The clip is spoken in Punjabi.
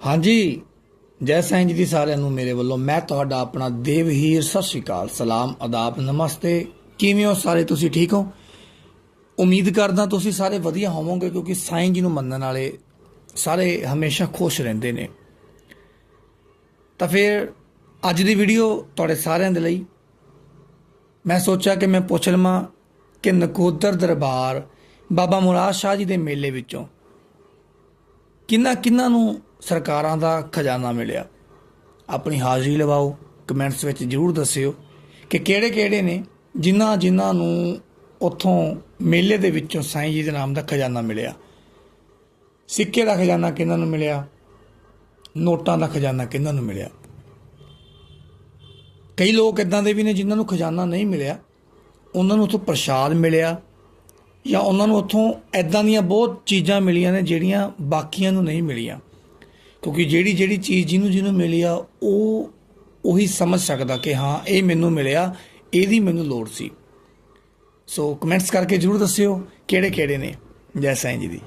ਹਾਂਜੀ, ਜੈ ਸਾਈਂ ਜੀ ਦੀ ਸਾਰਿਆਂ ਨੂੰ ਮੇਰੇ ਵੱਲੋਂ ਮੈਂ ਤੁਹਾਡਾ ਆਪਣਾ ਦੇਵਹੀਰ, ਸਤਿ ਸ਼੍ਰੀ ਅਕਾਲ, ਸਲਾਮ ਆਦਾਬ ਨਮਸਤੇ। ਕਿਵੇਂ ਹੋ ਸਾਰੇ, ਤੁਸੀਂ ਠੀਕ ਹੋ? ਉਮੀਦ ਕਰਦਾ ਤੁਸੀਂ ਸਾਰੇ ਵਧੀਆ ਹੋਵੋਗੇ, ਕਿਉਂਕਿ ਸਾਈਂ ਜੀ ਨੂੰ ਮੰਨਣ ਵਾਲੇ ਸਾਰੇ ਹਮੇਸ਼ਾ ਖੁਸ਼ ਰਹਿੰਦੇ ਨੇ। ਤਾਂ ਫਿਰ ਅੱਜ ਦੀ ਵੀਡੀਓ ਤੁਹਾਡੇ ਸਾਰਿਆਂ ਦੇ ਲਈ। ਮੈਂ ਸੋਚਿਆ ਕਿ ਮੈਂ ਪੁੱਛ ਲਵਾਂ ਕਿ ਨਕੋਦਰ ਦਰਬਾਰ ਬਾਬਾ ਮੁਰਾਦ ਸ਼ਾਹ ਜੀ ਦੇ ਮੇਲੇ ਵਿੱਚੋਂ ਕਿੰਨਾ ਕਿੰਨਾ ਨੂੰ ਸਰਕਾਰਾਂ ਦਾ ਖਜ਼ਾਨਾ ਮਿਲਿਆ। ਆਪਣੀ ਹਾਜ਼ਰੀ ਲਵਾਓ, ਕਮੈਂਟਸ ਵਿੱਚ ਜਰੂਰ ਦੱਸਿਓ ਕਿ ਕਿਹੜੇ ਕਿਹੜੇ ਨੇ ਜਿਨ੍ਹਾਂ ਜਿਨ੍ਹਾਂ ਨੂੰ ਉੱਥੋਂ ਮੇਲੇ ਦੇ ਵਿੱਚੋਂ ਸਾਈਂ ਜੀ ਦੇ ਨਾਮ ਦਾ ਖਜ਼ਾਨਾ ਮਿਲਿਆ। ਸਿੱਕੇ ਦਾ ਖਜ਼ਾਨਾ ਕਿਹਨਾਂ ਨੂੰ ਮਿਲਿਆ? ਨੋਟਾਂ ਦਾ ਖਜ਼ਾਨਾ ਕਿਹਨਾਂ ਨੂੰ ਮਿਲਿਆ? ਕਈ ਲੋਕ ਇਦਾਂ ਦੇ ਵੀ ਨੇ ਜਿਨ੍ਹਾਂ ਨੂੰ ਖਜ਼ਾਨਾ ਨਹੀਂ ਮਿਲਿਆ। ਉਹਨਾਂ ਨੂੰ ਉੱਥੋਂ ਪ੍ਰਸ਼ਾਦ ਮਿਲਿਆ ਜਾਂ ਉਹਨਾਂ ਨੂੰ ਉੱਥੋਂ ਐਦਾਂ ਦੀਆਂ ਬਹੁਤ ਚੀਜ਼ਾਂ ਮਿਲੀਆਂ ਨੇ ਜਿਹੜੀਆਂ ਬਾਕੀਆਂ ਨੂੰ ਨਹੀਂ ਮਿਲੀਆਂ। ਕਿਉਂਕਿ ਜਿਹੜੀ ਜਿਹੜੀ ਚੀਜ਼ ਜਿਹਨੂੰ ਜਿਹਨੂੰ ਮਿਲੀ ਆ, ਉਹ ਉਹੀ ਸਮਝ ਸਕਦਾ ਕਿ ਹਾਂ, ਇਹ ਮੈਨੂੰ ਮਿਲਿਆ, ਇਹਦੀ ਮੈਨੂੰ ਲੋੜ ਸੀ। ਸੋ ਕਮੈਂਟਸ ਕਰਕੇ ਜਰੂਰ ਦੱਸਿਓ ਕਿਹੜੇ ਕਿਹੜੇ ਨੇ ਜੈ ਸਾਈਂ ਜੀ ਦੀ।